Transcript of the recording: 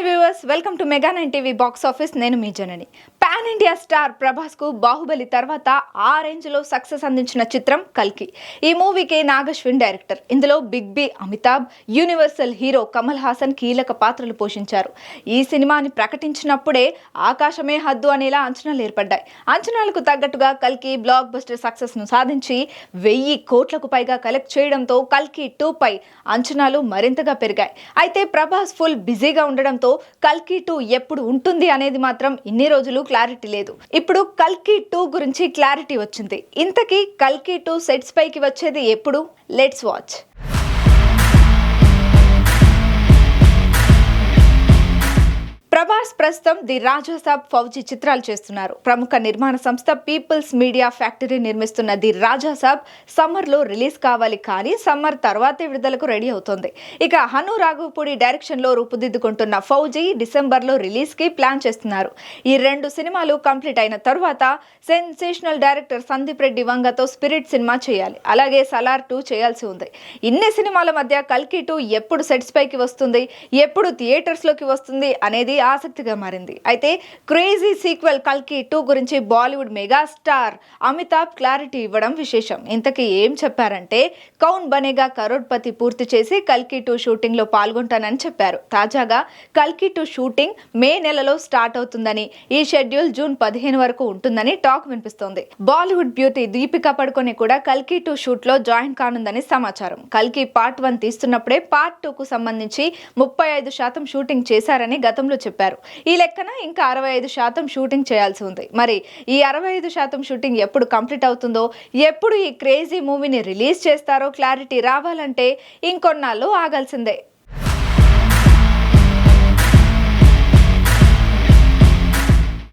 Hi viewers welcome to mega nine TV box office నేను మీ Janani. Pan India star ప్రభాస్కు బాహుబలి తర్వాత ఆ రేంజ్లో సక్సెస్ అందించిన చిత్రం కల్కి. ఈ మూవీకి నాగశ్విన్ డైరెక్టర్. ఇందులో big B Amitabh universal hero Kamal Haasan కీలక పాత్రలు పోషించారు. ఈ సినిమాని ప్రకటించినప్పుడే ఆకాశమే హద్దు అనేలా అంచనాలు ఏర్పడ్డాయి. అంచనాలకు తగ్గట్టుగా కల్కి బ్లాక్ బస్టర్ సక్సెస్ను సాధించి వెయ్యి కోట్లకు పైగా కలెక్ట్ చేయడంతో కల్కి టూ పై అంచనాలు మరింతగా పెరిగాయి. అయితే ప్రభాస్ ఫుల్ బిజీగా ఉండడంతో కల్కి టూ ఎప్పుడు ఉంటుంది అనేది మాత్రం ఇన్ని రోజులు క్లారిటీ లేదు. ఇప్పుడు కల్కి టూ గురించి క్లారిటీ వచ్చింది. ఇంతకీ కల్కి టూ సెట్స్ పైకి వచ్చేది ఎప్పుడు? Let's watch. ప్రభాస్ ప్రస్తుతం ది రాజాసాబ్ ఫౌజీ చిత్రాలు చేస్తున్నారు. ప్రముఖ నిర్మాణ సంస్థ పీపుల్స్ మీడియా ఫ్యాక్టరీ నిర్మిస్తున్న ది రాజాసాబ్ సమ్మర్లో రిలీజ్ కావాలి కానీ సమ్మర్ తర్వాతే విడుదలకు రెడీ అవుతోంది. ఇక హను రాఘవపూడి డైరెక్షన్లో రూపుదిద్దుకుంటున్న ఫౌజీ డిసెంబర్లో రిలీజ్కి ప్లాన్ చేస్తున్నారు. ఈ రెండు సినిమాలు కంప్లీట్ అయిన తర్వాత సెన్సేషనల్ డైరెక్టర్ సందీప్ రెడ్డి వంగతో స్పిరిట్ సినిమా చేయాలి. అలాగే సలార్ టూ చేయాల్సి ఉంది. ఇన్ని సినిమాల మధ్య కల్కి టూ ఎప్పుడు సెట్స్ పైకి వస్తుంది ఎప్పుడు థియేటర్స్లోకి వస్తుంది అనేది ఆసక్తిగా మారింది. అయితే క్రేజీ సీక్వెల్ కల్కి టూ గురించి బాలీవుడ్ మెగాస్టార్ అమితాబ్ క్లారిటీ ఇవ్వడం విశేషం. ఇంతకీ ఏం చెప్పారంటే కౌన్ బనేగా కరోడ్పతి పూర్తి చేసి కల్కి టూ షూటింగ్లో పాల్గొంటానని చెప్పారు. తాజాగా కల్కి టూ షూటింగ్ మే నెలలో స్టార్ట్ అవుతుందని ఈ షెడ్యూల్ జూన్ పదిహేను వరకు ఉంటుందని టాక్ వినిపిస్తోంది. బాలీవుడ్ బ్యూటీ దీపికా పడుకొని కూడా కల్కి టూ షూట్లో జాయిన్ కానుందని సమాచారం. కల్కి పార్ట్ వన్ తీస్తున్నప్పుడే పార్ట్ టూ కు సంబంధించి ముప్పై ఐదు శాతం షూటింగ్ చేశారని గతంలో చెప్పారు. ఈ లెక్కన ఇంకా అరవై ఐదు శాతం షూటింగ్ చేయాల్సి ఉంది. మరి ఈ అరవై ఐదు శాతం షూటింగ్ ఎప్పుడు కంప్లీట్ అవుతుందో ఎప్పుడు ఈ క్రేజీ మూవీని రిలీజ్ చేస్తారో క్లారిటీ రావాలంటే ఇంకొన్నాళ్ళు ఆగాల్సిందే.